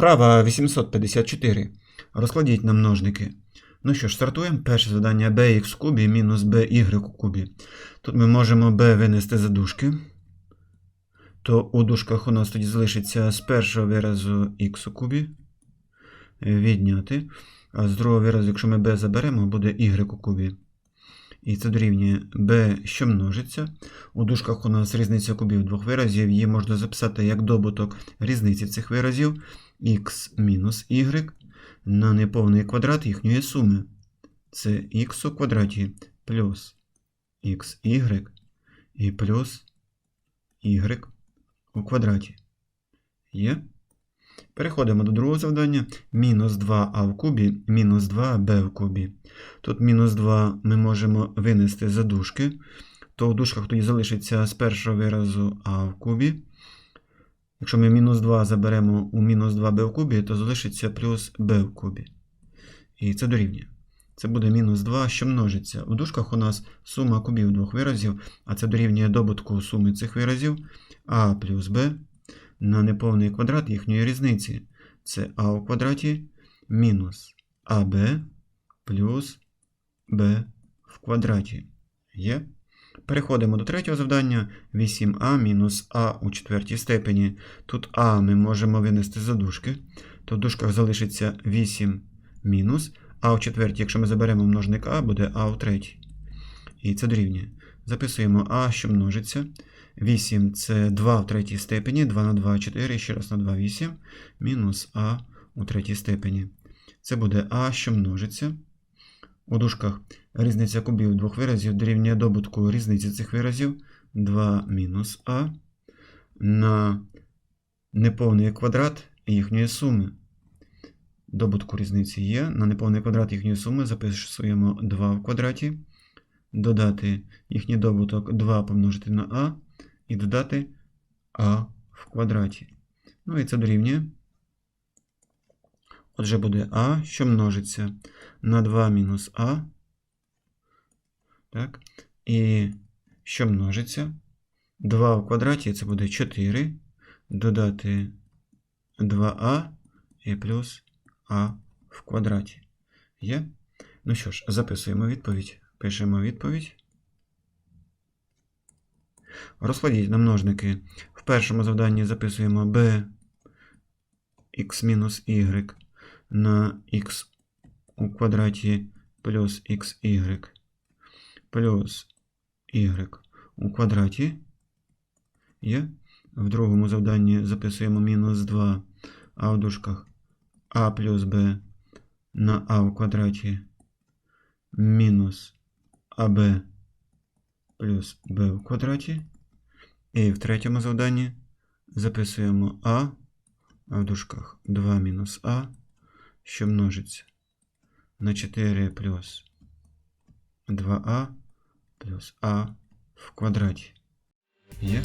Вправа 854. Розкладіть на множники. Ну що ж, стартуємо. Перше завдання bx в кубі мінус by у кубі. Тут ми можемо b винести за дужки. То у дужках у нас тоді залишиться з першого виразу x у кубі. Відняти. А з другого виразу, якщо ми b заберемо, буде y у кубі. І це дорівнює b, що множиться. У дужках у нас різниця кубів двох виразів. Її можна записати як добуток різниці цих виразів x мінус y на неповний квадрат їхньої суми. Це x у квадраті плюс xy і плюс y у квадраті. Є? Переходимо до другого завдання. Мінус 2а в кубі, мінус 2b в кубі. Тут мінус 2 ми можемо винести за дужки, то в дужках тоді залишиться з першого виразу а в кубі. Якщо ми мінус 2 заберемо у мінус 2b в кубі, то залишиться плюс b в кубі. І це дорівнює. Це буде мінус 2, що множиться. У дужках у нас сума кубів двох виразів, а це дорівнює добутку суми цих виразів а плюс b на неповний квадрат їхньої різниці. Це а у квадраті мінус аб плюс b в квадраті. Є? Переходимо до третього завдання. 8а мінус а у четвертій степені. Тут а ми можемо винести за дужки, то в дужках залишиться 8 мінус, а у четвертій, якщо ми заберемо множник а, буде а у третій. І це дорівнює. Записуємо а, що множиться. 8 це 2 в третій степені, 2 на 2 4, ще раз на 2 8, мінус а у третій степені. Це буде а, що множиться. У дужках різниця кубів двох виразів дорівнює добутку різниці цих виразів 2 мінус а на неповний квадрат їхньої суми. Добутку різниці є. На неповний квадрат їхньої суми записуємо 2 в квадраті. Додати їхній добуток 2 помножити на а і додати а в квадраті. Ну і це дорівнює. Отже, буде а, що множиться на 2 мінус а. Так. І що множиться? 2 в квадраті це буде 4. Додати 2а і плюс а в квадраті. Є? Ну що ж, записуємо відповідь. Пишемо відповідь. Розкладіть на множники. В першому завданні записуємо b x мінус y на x у квадраті плюс xy плюс y у квадраті. Є. В другому завданні записуємо мінус 2, а в дужках а плюс b на а у квадраті мінус аб плюс Б в квадраті. І в третьому завданні записуємо а, в дужках 2 мінус а, що множиться на 4 плюс 2а плюс а в квадраті. Є?